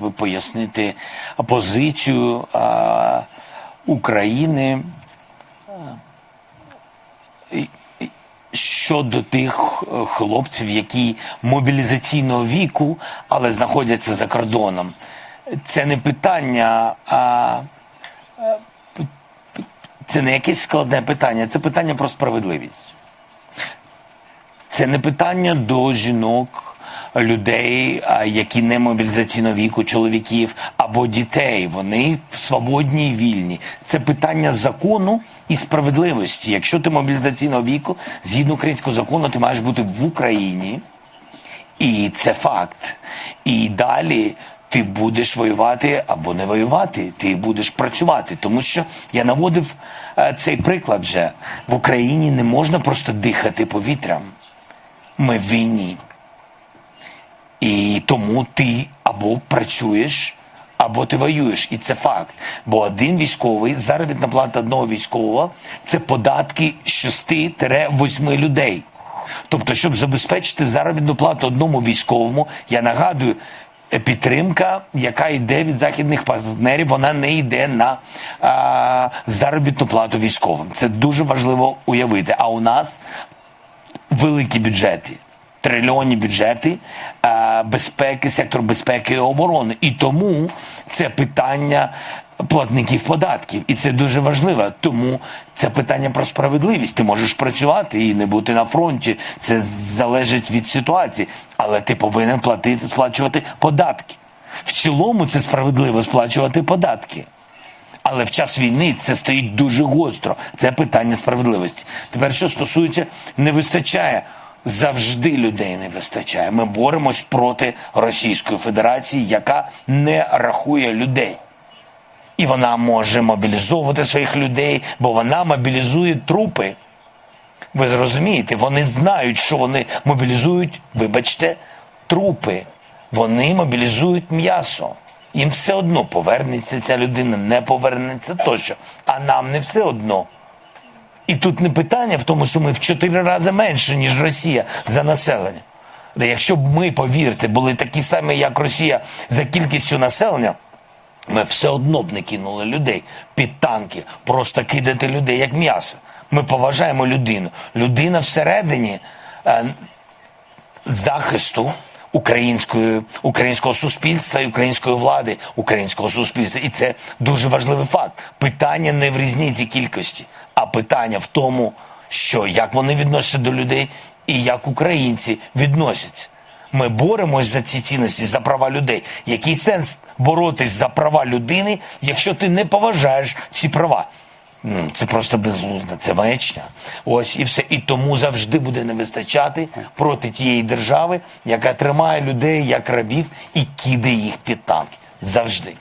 би пояснити позицію а, України щодо тих е, хлопців, які мобілізаційного віку, але знаходяться за кордоном. Це не питання. А, е, це не якесь складне питання, це питання про справедливість. Це не питання до жінок, людей, які не мобілізаційного віку, чоловіків або дітей. Вони свободні і вільні. Це питання закону і справедливості. Якщо ти мобілізаційного віку, згідно українського закону, ти маєш бути в Україні. І це факт. І далі ти будеш воювати або не воювати, ти будеш працювати. Тому що я наводив е, цей приклад вже в Україні не можна просто дихати повітрям. Ми в війні. І тому ти або працюєш, або ти воюєш. І це факт. Бо один військовий, заробітна плата одного військового це податки 6-8 людей. Тобто, щоб забезпечити заробітну плату одному військовому, я нагадую, підтримка, яка йде від західних партнерів, вона не йде на а, заробітну плату військовим. Це дуже важливо уявити. А у нас великі бюджети, трильйонні бюджети е, безпеки, сектор безпеки і оборони. І тому це питання платників податків. І це дуже важливо. Тому це питання про справедливість. Ти можеш працювати і не бути на фронті. Це залежить від ситуації, але ти повинен платити, сплачувати податки. В цілому це справедливо сплачувати податки. Але в час війни це стоїть дуже гостро. Це питання справедливості. Тепер, що стосується, не вистачає. Завжди людей не вистачає. Ми боремось проти Російської Федерації, яка не рахує людей. І вона може мобілізовувати своїх людей, бо вона мобілізує трупи. Ви зрозумієте, вони знають, що вони мобілізують, вибачте, трупи. Вони мобілізують м'ясо. Їм все одно повернеться ця людина, не повернеться тощо. А нам не все одно. І тут не питання в тому, що ми в чотири рази менше, ніж Росія за населення. Якщо б ми, повірте, були такі самі, як Росія за кількістю населення, ми все одно б не кинули людей під танки, просто кидати людей як м'ясо. Ми поважаємо людину. Людина всередині е, захисту української, українського суспільства і української влади українського суспільства. І це дуже важливий факт. Питання не в різниці кількості, а питання в тому, що як вони відносяться до людей і як українці відносяться. Ми боремось за ці цінності, за права людей. Який сенс боротись за права людини, якщо ти не поважаєш ці права? Це просто безглуздо, це маячня. Ось і все. І тому завжди буде не вистачати проти тієї держави, яка тримає людей як рабів і кидає їх під танки. Завжди.